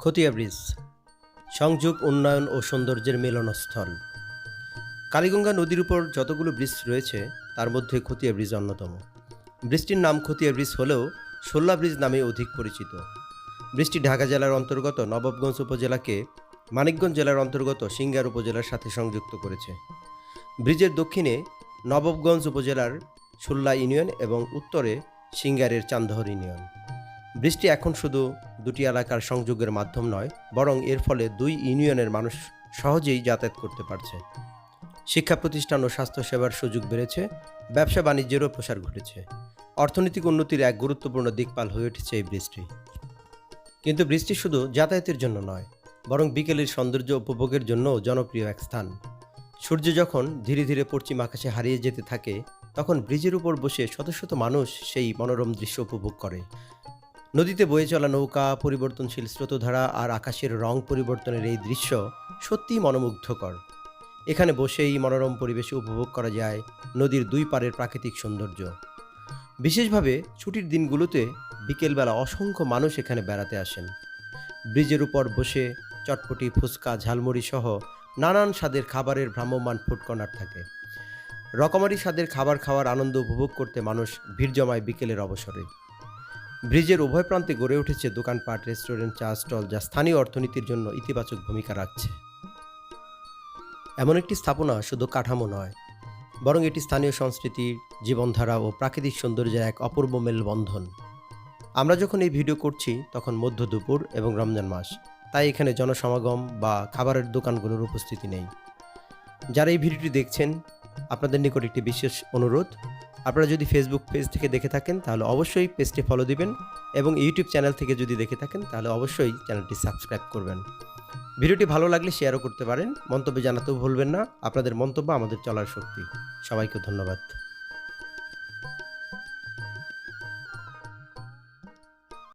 খতিয়া bridge, সংযোগ, উন্নয়ন ও সৌন্দর্যের মিলনস্থল। কালীগঙ্গা নদীর উপর যতগুলো ব্রিজ রয়েছে, তার মধ্যে খতিয়া ব্রিজ অন্যতম। ব্রিজটির নাম খতিয়া ব্রিজ হলেও সোল্লা ব্রিজ নামে অধিক পরিচিত। ব্রিজটি ঢাকা জেলার অন্তর্গত নবাবগঞ্জ উপজেলাকে মানিকগঞ্জ জেলার অন্তর্গত সিঙ্গার উপজেলার সাথে সংযুক্ত করেছে। ব্রিজের দক্ষিণে নবাবগঞ্জ উপজেলার সুল্লা ইউনিয়ন এবং উত্তরে সিঙ্গারের চান্দহর ইউনিয়ন। বৃষ্টি এখন শুধু দুটি এলাকার সংযোগের মাধ্যম নয়, বরং এর ফলে দুই ইউনিয়নের মানুষ সহজেই যাতায়াত করতে পারছে। শিক্ষা প্রতিষ্ঠান ও স্বাস্থ্যসেবার সুযোগ বেড়েছে, ব্যবসা বাণিজ্যেরও প্রসার ঘটেছে। অর্থনৈতিক উন্নতির এক গুরুত্বপূর্ণ দিকপাল হয়ে উঠেছে এই বৃষ্টি। কিন্তু বৃষ্টি শুধু যাতায়াতের জন্য নয়, বরং বিকেলের সৌন্দর্য উপভোগের জন্যও জনপ্রিয় এক স্থান। সূর্য যখন ধীরে ধীরে পশ্চিম আকাশে হারিয়ে যেতে থাকে, তখন ব্রিজের উপর বসে শত শত মানুষ সেই মনোরম দৃশ্য উপভোগ করে। নদীতে বয়ে চলা নৌকা, পরিবর্তনশীল স্রোতধারা আর আকাশের রং পরিবর্তনের এই দৃশ্য সত্যিই মনোমুগ্ধকর। এখানে বসেই মনোরম পরিবেশে উপভোগ করা যায় নদীর দুই পারের প্রাকৃতিক সৌন্দর্য। বিশেষভাবে ছুটির দিনগুলোতে বিকেলবেলা অসংখ্য মানুষ এখানে বেড়াতে আসেন। ব্রিজের উপর বসে চটপটি, ফুচকা, ঝালমুড়ি সহ নানান স্বাদের খাবারের ভ্রাম্যমান ফুড থাকে। রকমারি স্বাদের খাবার খাওয়ার আনন্দ উপভোগ করতে মানুষ ভিড় জমায় বিকেলের অবসরে। ব্রিজের উভয় প্রান্তে গড়ে উঠেছে দোকানপাট, রেস্টুরেন্ট, চা স্টল, যা স্থানীয় অর্থনীতির জন্য ইতিবাচক ভূমিকা রাখছে। এমন একটি স্থাপনা শুধু কাঠামো নয়, বরং এটি স্থানীয় সংস্কৃতি, জীবনধারা ও প্রাকৃতিক সৌন্দর্যের এক অপূর্ব মেলবন্ধন। আমরা যখন এই ভিডিও করছি, তখন মধ্য দুপুর এবং রমজান মাস, তাই এখানে জনসমাগম বা খাবারের দোকানগুলোর উপস্থিতি নেই। যারা এই ভিডিওটি দেখছেন, আপনাদের নিকট একটি বিশেষ অনুরোধ আপনারা যদি ফেসবুক পেজ থেকে দেখে থাকেন, তাহলে অবশ্যই পেজটি ফলো দিবেন এবং ইউটিউব চ্যানেল থেকে যদি দেখে থাকেন, তাহলে অবশ্যই চ্যানেলটি সাবস্ক্রাইব করবেন। ভিডিওটি ভালো লাগলে শেয়ারও করতে পারেন। মন্তব্য জানাতেও ভুলবেন না। আপনাদের মন্তব্য আমাদের চলার শক্তি। সবাইকে ধন্যবাদ।